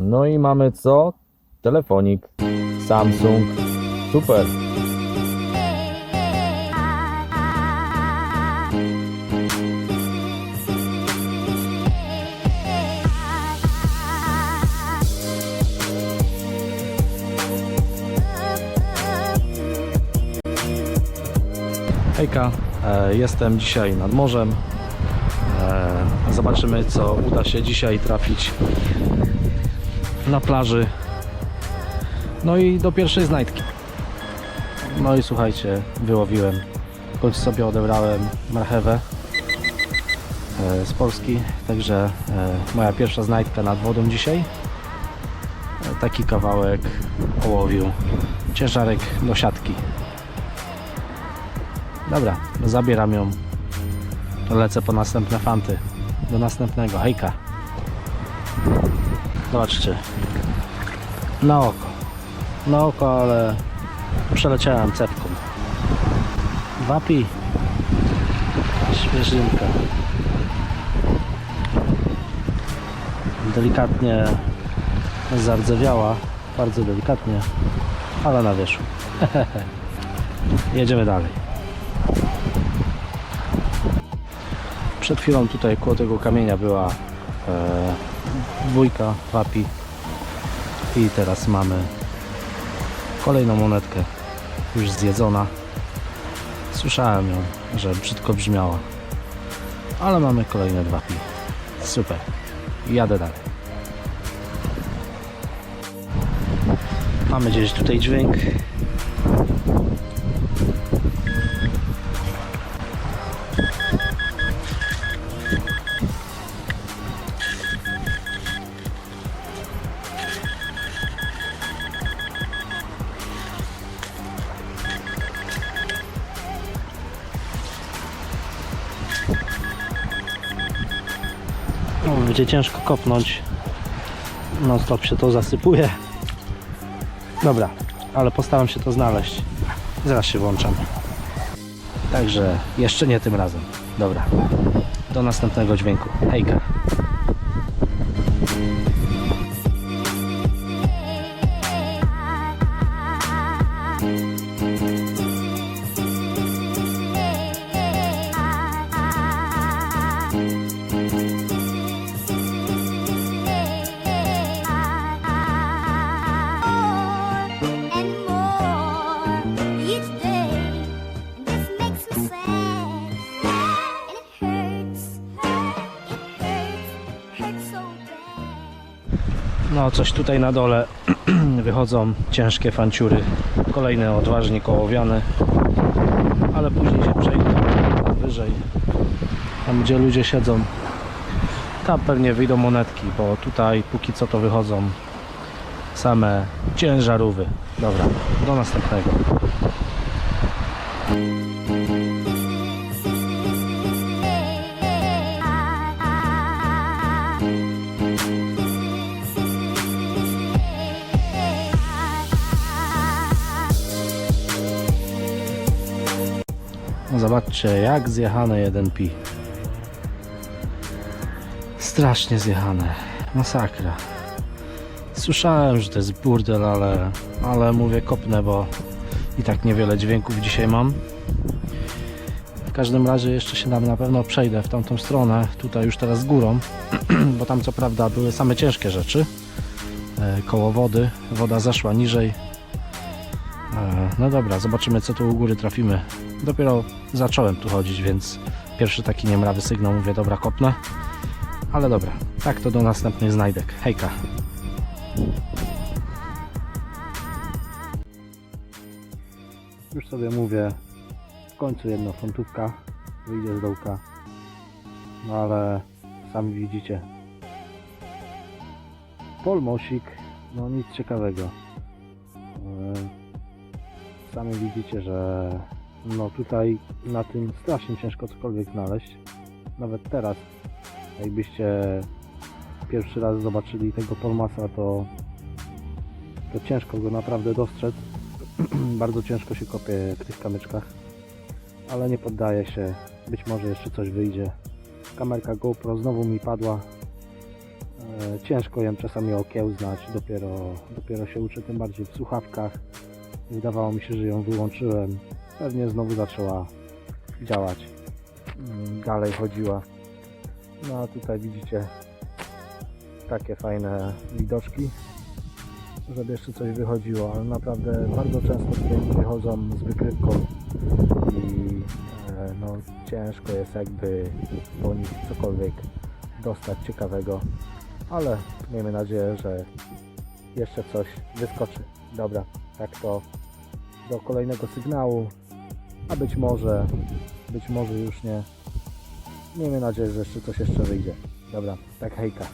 No i mamy co? Telefonik. Samsung. Super. Hejka, e, jestem dzisiaj nad morzem. E, Zobaczymy, co uda się dzisiaj trafić na plaży. No i do pierwszej znajdki. No i słuchajcie, wyłowiłem. W końcu sobie odebrałem marchewę e, z Polski. Także e, moja pierwsza znajdka nad wodą dzisiaj. E, Taki kawałek ołowiu. Ciężarek do siatki. Dobra, zabieram ją. Lecę po następne fanty. Do następnego. Hejka. Zobaczcie. Na oko. Na oko, ale przeleciałem cepką. Wapi. Świeżynka. Delikatnie zardzewiała. Bardzo delikatnie. Ale na wierzchu. Jedziemy dalej. Przed chwilą tutaj koło tego kamienia była dwójka wapi i teraz mamy kolejną monetkę już zjedzona. Słyszałem ją, że brzydko brzmiała, ale mamy kolejne dwa pi. Super. Jadę dalej. Mamy gdzieś tutaj dźwięk. No, będzie ciężko kopnąć. No stop się to zasypuje. Dobra, ale postaram się to znaleźć. Zaraz się włączam. Także jeszcze nie tym razem. Dobra. Do następnego dźwięku. Hejka. No coś tutaj na dole wychodzą ciężkie fanciury. Kolejne odważnie kołowiane. Ale później się przejdą wyżej. Tam gdzie ludzie siedzą. Tam pewnie wyjdą monetki, bo tutaj póki co to wychodzą same ciężarówy. Dobra, do następnego. Zobaczcie, jak zjechane jeden pi. Strasznie zjechane. Masakra. Słyszałem, że to jest burdel, ale, ale mówię kopnę, bo i tak niewiele dźwięków dzisiaj mam. W każdym razie jeszcze się tam na pewno przejdę w tamtą stronę, tutaj już teraz górą, bo tam co prawda były same ciężkie rzeczy. E, Koło wody, woda zeszła niżej. E, No dobra, zobaczymy co tu u góry trafimy. Dopiero zacząłem tu chodzić, więc pierwszy taki niemrawy sygnał mówię, dobra, kopnę. Ale dobra, tak to do następnych znajdek. Hejka. Już sobie mówię, w końcu jedna funtówka wyjdzie z dołka. No ale sami widzicie. Polmosik, no nic ciekawego. Sami widzicie, że no tutaj na tym strasznie ciężko cokolwiek znaleźć. Nawet teraz, jakbyście pierwszy raz zobaczyli tego polmasa, to, to ciężko go naprawdę dostrzec. Bardzo ciężko się kopie w tych kamyczkach, ale nie poddaję się. Być może jeszcze coś wyjdzie. Kamerka GoPro znowu mi padła. E, Ciężko ją czasami okiełznać, dopiero, dopiero się uczę, tym bardziej w słuchawkach. Wydawało mi się, że ją wyłączyłem. Pewnie znowu zaczęła działać. Mm, Dalej chodziła. No a tutaj widzicie takie fajne widoczki, żeby jeszcze coś wychodziło, ale naprawdę bardzo często klienci wychodzą z wykrywką i e, no, ciężko jest jakby po nich cokolwiek dostać ciekawego, ale miejmy nadzieję, że jeszcze coś wyskoczy. Dobra, tak to do kolejnego sygnału, a być może, być może już nie. Miejmy nadzieję, że jeszcze coś jeszcze wyjdzie. Dobra, tak hejka.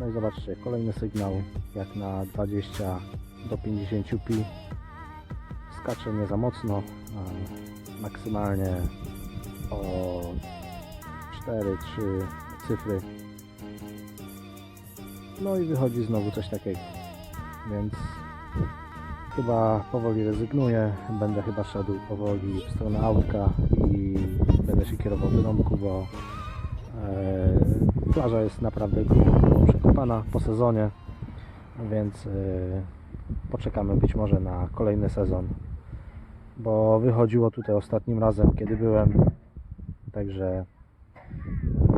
No i zobaczcie, kolejny sygnał jak na 20 do 50 pi. Skacze nie za mocno, maksymalnie o 4-3 cyfry. No i wychodzi znowu coś takiego. Więc chyba powoli rezygnuję. Będę chyba szedł powoli w stronę autka i będę się kierował do domku, bo e, plaża jest naprawdę grubo, przekopana po sezonie, więc e, poczekamy być może na kolejny sezon, bo wychodziło tutaj ostatnim razem, kiedy byłem, także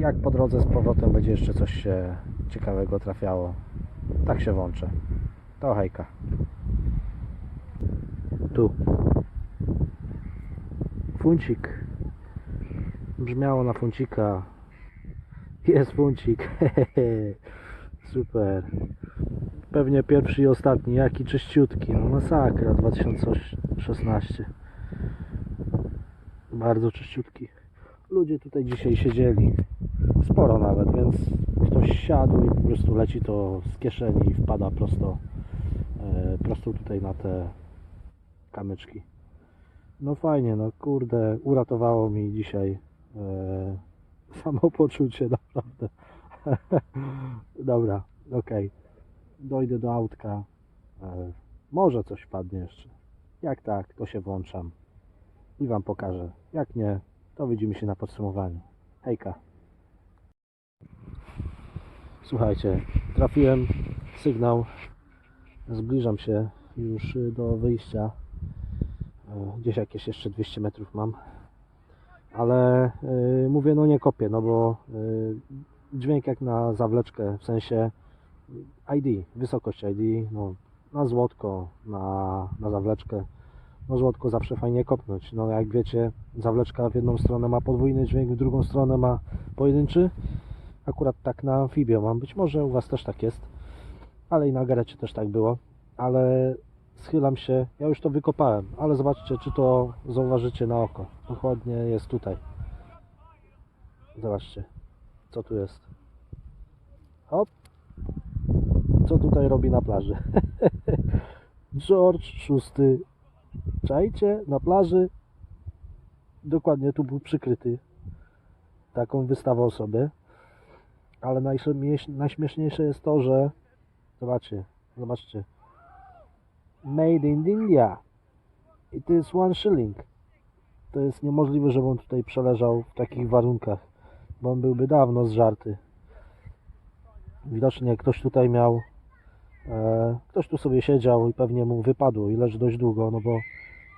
jak po drodze z powrotem będzie jeszcze coś się ciekawego trafiało, tak się włączę. To hejka. Tu. Funcik. Brzmiało na funcika. Jest funcik. Super. Pewnie pierwszy i ostatni. Jaki czyściutki. No masakra 2016. Bardzo czyściutki. Ludzie tutaj dzisiaj siedzieli. Sporo nawet, więc ktoś siadł i po prostu leci to z kieszeni i wpada prosto, prosto tutaj na te kamyczki. No fajnie, no kurde, uratowało mi dzisiaj e, samopoczucie, naprawdę. Dobra, okej. Dojdę do autka. E, może coś wpadnie jeszcze. Jak tak, to się włączam i Wam pokażę. Jak nie, to widzimy się na podsumowaniu. Hejka. Słuchajcie, trafiłem sygnał. Zbliżam się już y, do wyjścia. E, Gdzieś jakieś jeszcze 200 metrów mam. Ale y, mówię, no nie kopię, no bo y, dźwięk jak na zawleczkę, w sensie ID, wysokość ID, no na złotko, na, na zawleczkę. No złotko zawsze fajnie kopnąć. No jak wiecie, zawleczka w jedną stronę ma podwójny dźwięk, w drugą stronę ma pojedynczy. Akurat tak na amfibię mam. Być może u Was też tak jest, ale i na garecie też tak było. Ale schylam się, ja już to wykopałem, ale zobaczcie, czy to zauważycie na oko. Dokładnie jest tutaj. Zobaczcie, co tu jest. Hop. Co tutaj robi na plaży? George VI. Czajcie, na plaży. Dokładnie tu był przykryty. Taką wystawał sobie. Ale najśmiesz- najśmieszniejsze jest to, że zobaczcie, zobaczcie. Made in India. It is one shilling. To jest niemożliwe, żeby on tutaj przeleżał w takich warunkach, bo on byłby dawno zżarty. Widocznie ktoś tutaj miał, e, ktoś tu sobie siedział i pewnie mu wypadło i leży dość długo, no bo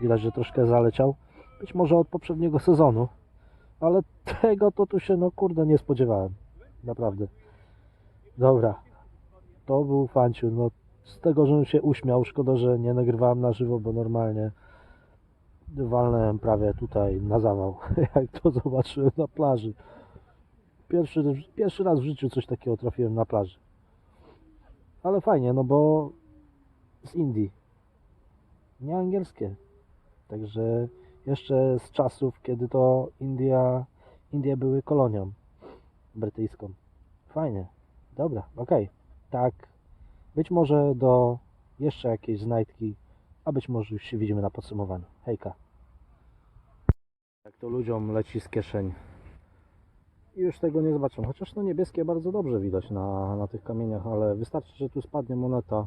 widać, że troszkę zaleciał. Być może od poprzedniego sezonu, ale tego to tu się, no kurde, nie spodziewałem. Naprawdę. Dobra. To był fanciu. No, z tego, że on się uśmiał. Szkoda, że nie nagrywałem na żywo, bo normalnie walnąłem prawie tutaj na zawał, jak to zobaczyłem na plaży. Pierwszy, pierwszy raz w życiu coś takiego trafiłem na plaży. Ale fajnie, no bo z Indii. Nie angielskie. Także jeszcze z czasów, kiedy to India, Indie były kolonią brytyjską. Fajnie. Dobra, okej. Tak. Być może do jeszcze jakiejś znajdki, a być może już się widzimy na podsumowaniu. Hejka. Jak to ludziom leci z kieszeń. I już tego nie zobaczą. Chociaż no niebieskie bardzo dobrze widać na, na tych kamieniach, ale wystarczy, że tu spadnie moneta.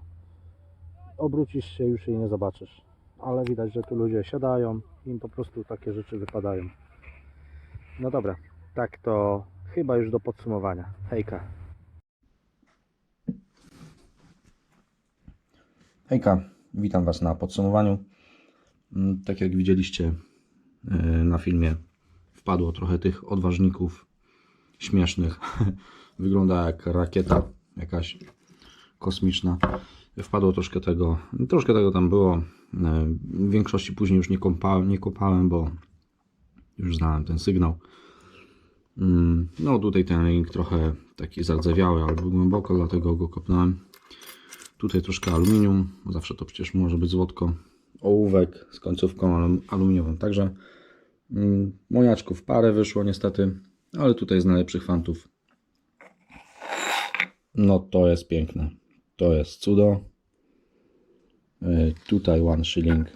Obrócisz się, już jej nie zobaczysz. Ale widać, że tu ludzie siadają im po prostu takie rzeczy wypadają. No dobra, tak to chyba już do podsumowania. Hejka. Hejka, witam Was na podsumowaniu. Mm, Tak jak widzieliście yy, na filmie, wpadło trochę tych odważników śmiesznych. Wygląda jak rakieta jakaś kosmiczna. Wpadło troszkę tego, troszkę tego tam było. Yy, W większości później już nie, kąpałem, nie kopałem, bo już znałem ten sygnał. Mm, No tutaj ten link trochę taki zardzewiały, ale był głęboko, dlatego go kopnąłem. Tutaj troszkę aluminium, zawsze to przecież może być złotko. Ołówek z końcówką alum- aluminiową. Także mm, moniaczków parę wyszło niestety, ale tutaj z najlepszych fantów. No to jest piękne. To jest cudo. Yy, Tutaj one shilling.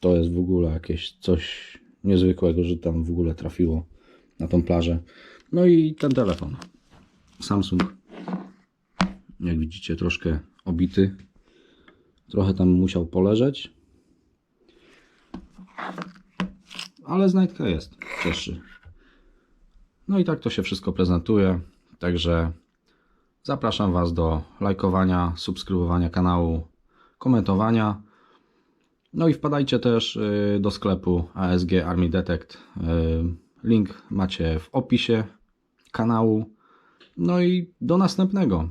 To jest w ogóle jakieś coś niezwykłego, że tam w ogóle trafiło na tą plażę. No i ten telefon. Samsung jak widzicie, troszkę obity. Trochę tam musiał poleżeć. Ale znajdka jest. Cieszy. No i tak to się wszystko prezentuje. Także zapraszam Was do lajkowania, subskrybowania kanału, komentowania. No i wpadajcie też y, do sklepu ASG Army Detect. Y, Link macie w opisie kanału. No i do następnego.